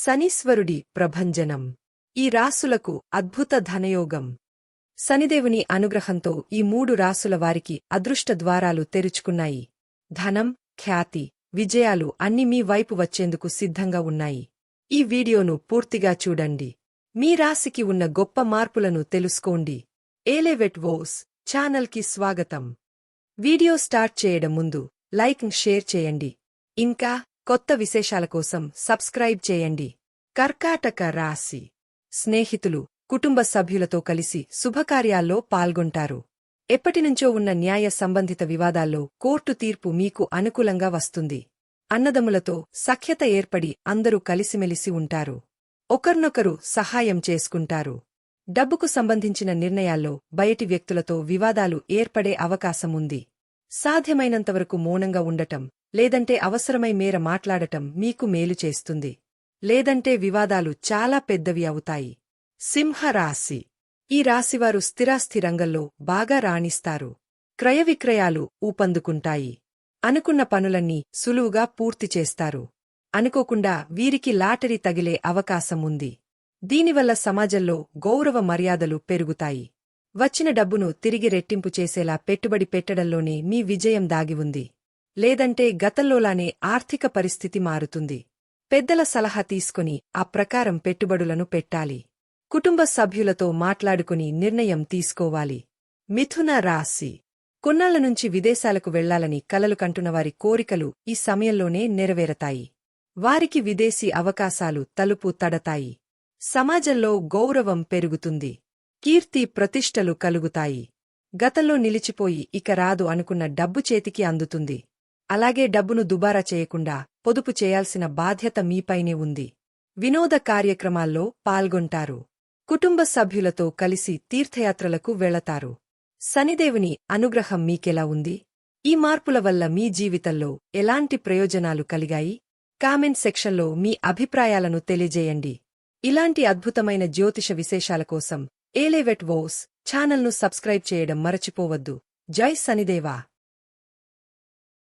శనీశ్వరుడి ప్రభంజనం. ఈ రాసులకు అద్భుత ధనయోగం. శనిదేవుని అనుగ్రహంతో ఈ మూడు రాసుల వారికి అదృష్ట ద్వారాలు తెరుచుకున్నాయి. ధనం ఖ్యాతి విజయాలు అన్ని మీ వైపు వచ్చేందుకు సిద్ధంగా ఉన్నాయి. ఈ వీడియోను పూర్తిగా చూడండి. మీ రాశికి ఉన్న గొప్ప మార్పులను తెలుసుకోండి. ఏలేవెట్ వోస్ ఛానల్కి స్వాగతం. వీడియో స్టార్ట్ చేయడం ముందు లైక్ షేర్ చేయండి. ఇంకా కొత్త విశేషాల కోసం సబ్స్క్రైబ్ చేయండి. కర్కాటక రాశి. స్నేహితులు కుటుంబ సభ్యులతో కలిసి శుభకార్యాల్లో పాల్గొంటారు. ఎప్పటినుంచో ఉన్న న్యాయ సంబంధిత వివాదాల్లో కోర్టు తీర్పు మీకు అనుకూలంగా వస్తుంది. అన్నదములతో సఖ్యత ఏర్పడి అందరూ కలిసిమెలిసి ఉంటారు. ఒకర్నొకరు సహాయం చేసుకుంటారు. డబ్బుకు సంబంధించిన నిర్ణయాల్లో బయటి వ్యక్తులతో వివాదాలు ఏర్పడే అవకాశముంది. సాధ్యమైనంతవరకు మౌనంగా ఉండటం లేదంటే అవసరమై మేర మాట్లాడటం మీకు మేలు చేస్తుంది. లేదంటే వివాదాలు చాలా పెద్దవి అవుతాయి. సింహరాశి ఈ రాశివారు స్థిరాస్తి రంగంలో బాగా రాణిస్తారు. క్రయవిక్రయాలు ఊపందుకుంటాయి. అనుకున్న పనులన్నీ సులువుగా పూర్తి చేస్తారు. అనుకోకుండా వీరికి లాటరీ తగిలే అవకాశం ఉంది దీనివల్ల సమాజంలో గౌరవ మర్యాదలు పెరుగుతాయి. వచ్చిన డబ్బును తిరిగి రెట్టింపు చేసేలా పెట్టుబడి పెట్టడంలోనే మీ విజయం దాగి ఉంది. లేదంటే గతంలోలానే ఆర్థిక పరిస్థితి మారుతుంది. పెద్దల సలహా తీసుకుని ఆ ప్రకారం పెట్టుబడులను పెట్టాలి. కుటుంబ సభ్యులతో మాట్లాడుకుని నిర్ణయం తీసుకోవాలి. మిథున రాశి. కొన్నాళ్ళ నుంచి విదేశాలకు వెళ్ళాలని కలలు కంటున్నవారి కోరికలు ఈ సమయంలోనే నెరవేరతాయి. వారికి విదేశీ అవకాశాలు తలుపు తడతాయి. సమాజంలో గౌరవం పెరుగుతుంది. కీర్తి ప్రతిష్టలు కలుగుతాయి. గతంలో నిలిచిపోయి ఇక రాదు అనుకున్న డబ్బు చేతికి అందుతుంది. అలాగే డబ్బును దుబారా చేయకుండా పొదుపు చేయాల్సిన బాధ్యత మీపైనే ఉంది. వినోద కార్యక్రమాల్లో పాల్గొంటారు. కుటుంబ సభ్యులతో కలిసి తీర్థయాత్రలకు వెళతారు. శనిదేవుని అనుగ్రహం మీకెలా ఉంది? ఈ మార్పుల వల్ల మీ జీవితంలో ఎలాంటి ప్రయోజనాలు కలిగాయి? కామెంట్ సెక్షన్లో మీ అభిప్రాయాలను తెలియజేయండి. ఇలాంటి అద్భుతమైన జ్యోతిష విశేషాల కోసం ఏలేవెట్ వోస్ ఛానల్ను సబ్స్క్రైబ్ చేయడం మరచిపోవద్దు. జై శనిదేవా!